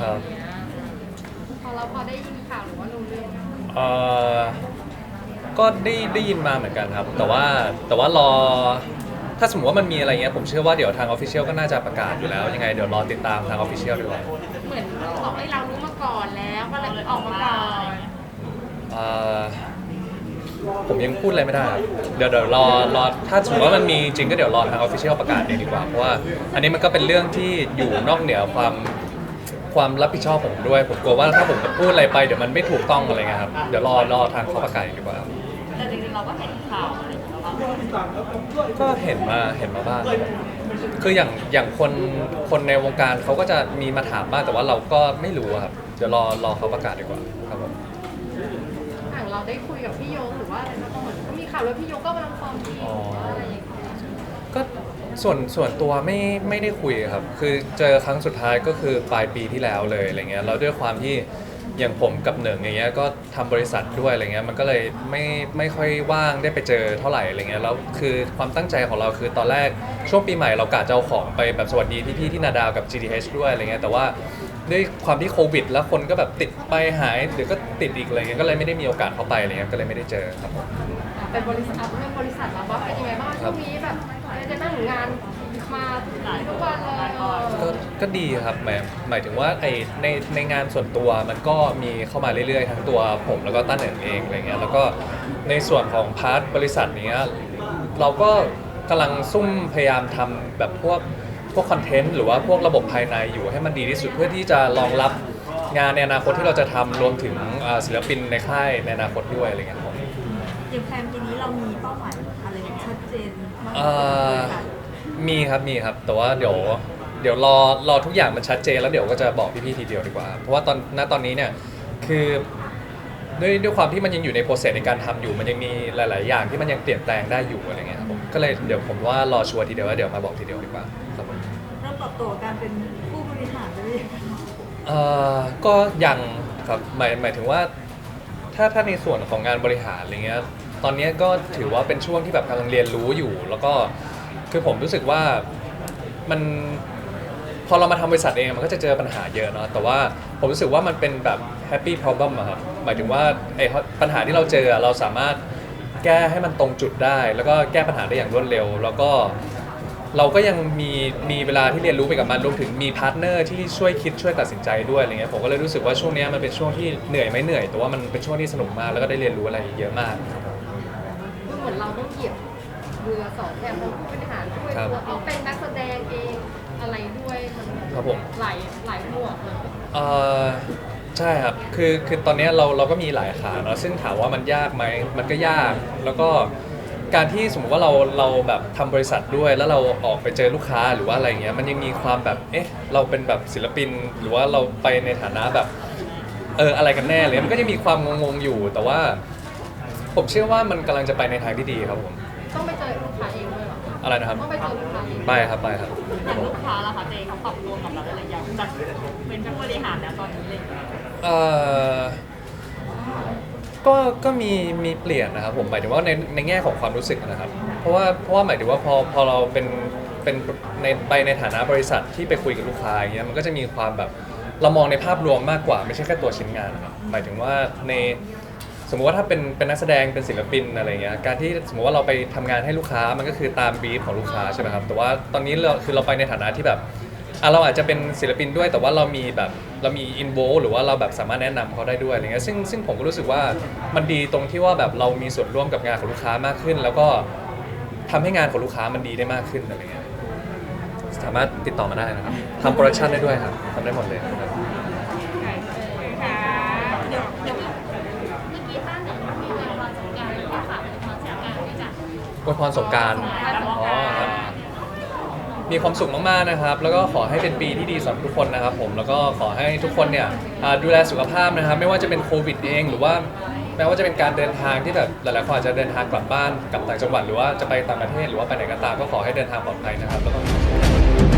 ครับอย่างเงี้ยพอเราพอได้ยินข่าวหรือว่ารู้เรื่อง เอ่อก็ได้ได้ยินมาเหมือนกันครับ แต่ว่าแต่ว่ารอ ถ้าสมมติว่ามันมีอะไรเงี้ยผมเชื่อว่าเดี๋ยวทางออฟฟิเชียลก็น่าจะประกาศอยู่แล้ว ยังไงเดี๋ยวรอติดตามทางออฟฟิเชียลดีกว่าเหมือนบอกให้เรารู้มาก่อนแล้วก็เลยออกมาก่อนเอ่อผมยังพูดอะไรไม่ได้ครับเดี๋ยวเดี๋ยวรอรอถ้าสมมติว่ามันมีจริงก็เดี๋ยวรอทางออฟฟิเชียลประกาศเองดีกว่าเพราะว่าอันนี้มันก็เป็นเรื่องที่อยู่นอกเหนือความ ความรับผิดชอบผมด้วย ผมกลัวว่าถ้าผมพูดอะไรไปเดี๋ยวมันไม่ถูกต้องอะไรเงี้ยครับ เดี๋ยวรอรอทางเขาประกาศเองดีกว่าครับแต่จริงๆเราก็เห็นข่าวอะไรอย่างเงี้ยแล้วว่าก็เห็นมาเห็นมาบ้างครับคืออย่างอย่างคนคนในวงการเขาก็จะมีมาถามบ้างแต่ว่าเราก็ไม่รู้อะครับ เดี๋ยวรอรอเขาประกาศดีกว่าครับผมอย่างเราได้คุยกับพี่โยกหรือว่าอะไรมาก่อนก็มีข่าวว่าพี่โยกก็กำลังฟอร์มทีมหรือว่าอะไรอย่างเงี้ยก็ ส่วนส่วนตัวไม่ไม่ได้คุยครับ คือเจอครั้งสุดท้ายก็คือปลายปีที่แล้วเลยอะไรเงี้ยแล้วด้วยความที่อย่างผมกับเหนึ่งอย่างเงี้ยก็ทำบริษัทด้วยอะไรเงี้ยมันก็เลยไม่ไม่ค่อยว่างได้ไปเจอเท่าไหร่อะไรเงี้ยแล้วคือความตั้งใจของเราคือตอนแรกช่วงปีใหม่เรากะจะเอาของไปแบบสวัสดีพี่ๆที่นาดาวกับ GTH ด้วยอะไรเงี้ยแต่ว่าด้วยความที่โควิด แล้วคนก็แบบติดไปหายหรือก็ติดอีกอะไรเงี้ยก็เลยไม่ได้มีโอกาสเข้าไปอะไรเงี้ยก็เลยไม่ได้เจอครับผมเป็นบริษัทเอาเป็นบริษัทเราว่าเป็นยังไงบ้างช่วงนี้แบบ จะนั่งงานมาทุกวันเลยก็ก็ดีครับหมายหมายถึงว่าไอในในงานส่วนตัวมันก็มีเข้ามาเรื่อยๆ ทั้งตัวผมแล้วก็ตั้นเองเองอะไรเงี้ยแล้วก็ในส่วนของพาร์ทบริษัทเนี้ยเราก็กำลังซุ่มพยายามทำแบบพวกพวกคอนเทนต์หรือว่าพวกระบบภายในอยู่ให้มันดีที่สุดเพื่อที่จะรองรับงานในอนาคตที่เราจะทำรวมถึงอ่าศิลปินในค่ายในอนาคตด้วยอะไรเงี้ย นปีนี้เรามีเป้าหมายอะไรชัดเจนมากเอ่อมีครับมีครับ แต่ว่าเดี๋ยวเดี๋ยวรอรอทุกอย่างมันชัดเจนแล้วเดี๋ยวก็จะบอกพี่ๆทีเดียวดีกว่า เพราะว่าตอนณตอนนี้เนี่ยคือด้วยด้วยความที่มันยังอยู่ในโปรเซสในการทำอยู่มันยังมีหลาย ๆ อย่างที่มันยังเปลี่ยนแปลงได้อยู่อะไรเงี้ยครับผมก็เลยเดี๋ยวผมว่ารอชัวร์ทีเดียวแล้วเดี๋ยวมาบอกทีเดียวดีกว่าครับผม เริ่มปรับตัวการเป็นผู้บริหารเลยเอ่อก็ยังครับหมายหมายถึงว่า ถ้าถ้าในส่วนของงานบริหารอะไรเงี้ย ตอนนี้ก็ถือว่าเป็นช่วงที่แบบกำลังเรียนรู้อยู่ แล้วก็คือผมรู้สึกว่ามันพอเรามาทำบริษัทเองมันก็จะเจอปัญหาเยอะเนาะแต่ว่าผมรู้สึกว่ามันเป็นแบบ happy problem อะครับหมายถึงว่าไอ้ปัญหาที่เราเจอเราสามารถแก้ให้มันตรงจุดได้ แล้วก็แก้ปัญหาได้อย่างรวดเร็ว แล้วก็เราก็ยังมีมีเวลาที่เรียนรู้ไปกับมันรวมถึงมีพาร์ทเนอร์ที่ช่วยคิดช่วยตัดสินใจด้วยอะไรเงี้ยผมก็เลยรู้สึกว่าช่วงเนี้ยมันเป็นช่วงที่เหนื่อยไหม่เหนื่อยแต่ว่ามันเป็นช่วงที่สนุกมากแล้วก็ได้เรียนรู้อะไรเยอะมากครับ มคือเหมือนเราต้องเหยียบเรือสองแถวทั้งผู้บริหารด้วยครับตัวเอาเป็นนักแสดงเองอะไรด้วยมันครับผม หลายหลายหมวกเลยเอ่อใช่ครับ คือคือตอนเนี้ยเราเราก็มีหลายขาเนาะซึ่งถามว่ามันยากไหมมันก็ยาก แล้วก็การที่สมมติว่าเราเราแบบทำบริษัทด้วย แล้วเราออกไปเจอลูกค้าหรือว่าอะไรเงี้ยมันยังมีความแบบเอ๊ะเราเป็นแบบศิลปิน หรือว่าเราไปในฐานะแบบ เอออะไรกันแน่เลยมันก็ยังมีความงงๆอยู่ แต่ว่า ผมเชื่อว่ามันกำลังจะไปในทางที่ดีครับผมต้องไปเจอลูกค้าเองด้วยเหรออะไรนะครับต้องไปเจอลูกค้าเองไปครับไปครับอย่างลูกค้าล่ะคะเจเขาปรับตัวกับเราอะไรอย่างจากเป็นผู้บริหารแล้วตอนนี้เลยเอ่อก็ก็มีมีเปลี่ยนนะครับผมหมายถึงว่าในในแง่ของความรู้สึกนะครับ เพราะว่าเพราะว่าหมายถึงว่าพอพอเราเป็นเป็นในไปในฐานะบริษัทที่ไปคุยกับลูกค้าอย่างเงี้ยมันก็จะมีความแบบเรามองในภาพรวมมากกว่าไม่ใช่แค่ตัวชิ้นงานนะครับหมายถึงว่าใน สมมติว่าถ้าเป็นเป็นนักแสดงเป็นศิลปินอะไรเงี้ยการที่สมมติว่าเราไปทำงานให้ลูกค้ามันก็คือตามบีฟของลูกค้าใช่ไหมครับแต่ว่าตอนนี้เราคือเราไปในฐานะที่แบบอะเราอาจจะเป็นศิลปินด้วย แต่ว่าเรามีแบบเรามีอินโวหรือว่าเราแบบสามารถแนะนำเขาได้ด้วยอะไรเงี้ยซึ่งซึ่งผมก็รู้สึกว่ามันดีตรงที่ว่าแบบเรามีส่วนร่วมกับงานของลูกค้ามากขึ้น แล้วก็ทำให้งานของลูกค้ามันดีได้มากขึ้นอะไรเงี้ยสามารถติดต่อมาได้นะครับทำโปรดักชันได้ด้วยครับทำได้หมดเลยครับ เดี๋ยวเดี๋ยว เมื่อกี้ท่านเนี่ยมีเวลาสงกรารหรือว่าฝากเป็นความสงกรารด้วยจ้ะ อวยพรสงกรารอ๋อครับมีความสุขมากๆนะครับ แล้วก็ขอให้เป็นปีที่ดีสำหรับทุกคนนะครับ ผมแล้วก็ขอให้ทุกคนเนี่ยอ่าดูแลสุขภาพนะครับ ไม่ว่าจะเป็นโควิดเอง หรือว่าแม้ว่าจะเป็นการเดินทางที่แบบหลายๆคนอาจจะเดินทางกลับบ้านกลับต่างจังหวัดหรือว่าจะไปต่างประเทศหรือว่าไปไหนก็ตามก็ขอให้เดินทางปลอดภัยนะครับแล้วก็มีความ